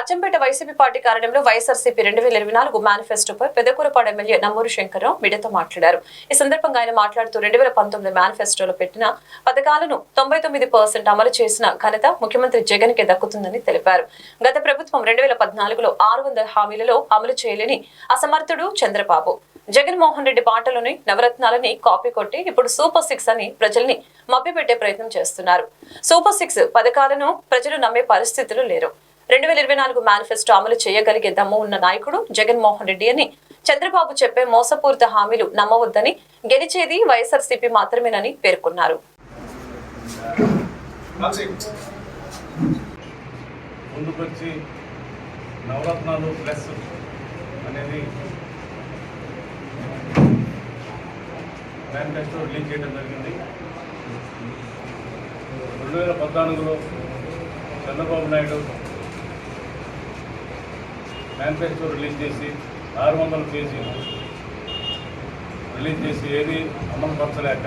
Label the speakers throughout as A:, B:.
A: Achampet YCP party కార్యాలయంలో వైఎస్ఆర్సీపీ రెండు వేల ఇరవై నాలుగు మేనిఫెస్టోపై పెదకూరపాడు ఎమ్మెల్యే నమ్మూరు శంకర్రావు మీడియాతో మాట్లాడారు. ఈ సందర్భంగా ఆయన మాట్లాడుతూ రెండు వేల పంతొమ్మిది మేనిఫెస్టోలో పెట్టిన పథకాలను తొంభై తొమ్మిది పర్సెంట్ అమలు చేసిన ఘనత ముఖ్యమంత్రి జగన్ కే దక్కుతుందని తెలిపారు. గత ప్రభుత్వం రెండు వేల పద్నాలుగులో ఆరు వందల హామీలలో అమలు చేయలేని అసమర్థుడు చంద్రబాబు. జగన్మోహన్ రెడ్డి పాటలోని నవరత్నాలని కాపీ కొట్టి ఇప్పుడు సూపర్ సిక్స్ అని ప్రజల్ని మభ్యపెట్టే ప్రయత్నం చేస్తున్నారు. సూపర్ సిక్స్ పథకాలను ప్రజలు నమ్మే పరిస్థితులు లేరు. రెండు వేల ఇరవై నాలుగు మేనిఫెస్టో అమలు చేయగలిగే దమ్ము ఉన్న నాయకుడు జగన్మోహన్ రెడ్డి అని చంద్రబాబు చెప్పే మోసపూరిత హామీలు నమ్మవద్దని గెలిచేది వైఎస్ఆర్సీపీ మాత్రమేనని పేర్కొన్నారు.
B: ముందుకొచ్చి నవరత్నాలు ప్లస్ అనేది మేనిఫెస్టో రిలీజ్ చేయడం జరిగింది. రెండు వేల పద్నాలుగులో చంద్రబాబు నాయుడు మేనిఫెస్టో రిలీజ్ చేసి ఆరు వందల పేజీలు రిలీజ్ చేసి ఏది అమలు పరచలేక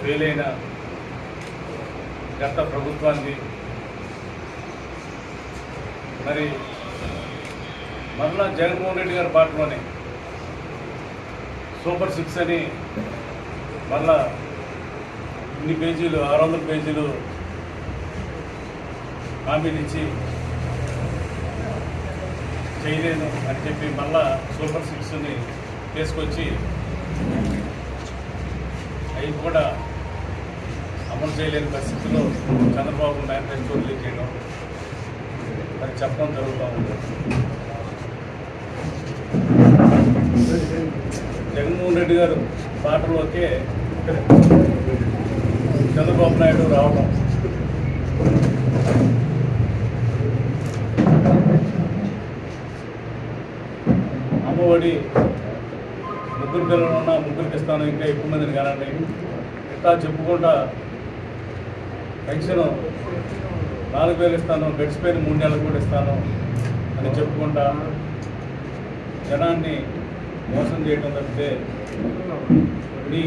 B: ఫెయిల్ అయిన గత ప్రభుత్వానికి మరి మరలా జగన్మోహన్ రెడ్డి గారి పాటలోనే సూపర్ సిక్స్ అని మళ్ళా ఇన్ని పేజీలు ఆరు వందల పేజీలు హామీనిచ్చి చేయలేను అని చెప్పి మళ్ళా సూపర్ సిక్స్ని తీసుకొచ్చి అవి కూడా అమలు చేయలేని పరిస్థితుల్లో చంద్రబాబు మేనిఫెస్టో రిలీజ్ చేయడం మరి చెప్పడం జరుగుతూ ఉంది. జగన్మోహన్ రెడ్డి గారు పాటలోకే చంద్రబాబు నాయుడు రావడం. అమ్మఒడి ముగ్గురు పిల్లలు ఉన్న ముగ్గురికి ఇస్తాను ఇంకా ఎక్కువ మందిని కానండి ఇట్లా చెప్పుకుంటా పెన్షన్ నాలుగు వేలు ఇస్తాను గడిచిపోయిన మూడు నెలలు కూడా ఇస్తాను అని చెప్పుకుంటా జనాన్ని మోసం చేయడం తప్పితే నీ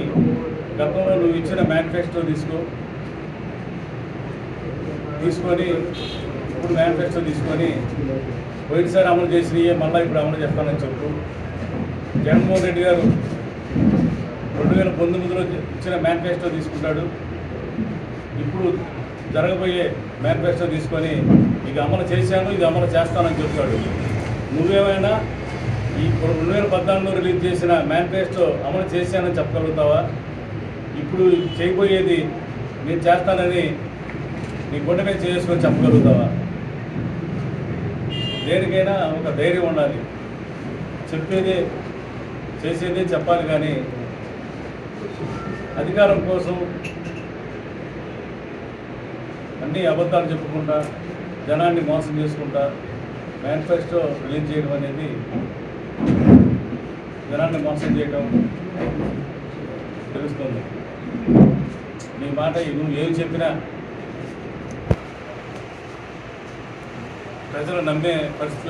B: గతంలో నువ్వు ఇచ్చిన మేనిఫెస్టో తీసుకో. తీసుకొని ఇప్పుడు మేనిఫెస్టో తీసుకొని పోయినసారి అమలు చేసినవి మళ్ళీ ఇప్పుడు అమలు చేస్తానని చెప్తూ జగన్మోహన్ రెడ్డి గారు రెండు వేల పంతొమ్మిదిలో ఇచ్చిన మేనిఫెస్టో తీసుకుంటాడు. ఇప్పుడు జరగబోయే మేనిఫెస్టో తీసుకొని ఇది అమలు చేశాను ఇది అమలు చేస్తానని చెప్తాడు. నువ్వేమైనా ఈ రెండు వేల పద్నాలుగులో రిలీజ్ చేసిన మేనిఫెస్టో అమలు చేశానని చెప్పగలుగుతావా? ఇప్పుడు చేయబోయేది నేను చేస్తానని నీ గుండె మీద చేసుకొని చెప్పగలుగుతావా? దేనికైనా ఒక ధైర్యం ఉండాలి. చెప్పేదే చేసేదే చెప్పాలి కానీ అధికారం కోసం అన్ని అబద్ధాలు చెప్పుకుంటా జనాన్ని మోసం చేసుకుంటా మేనిఫెస్టో రిలీజ్ చేయడం అనేది జనాన్ని మోసం చేయడం తెలుస్తుంది. నీ మాట నువ్వు ఏం చెప్పినా ప్రజలు నమ్మే పరిస్థితులు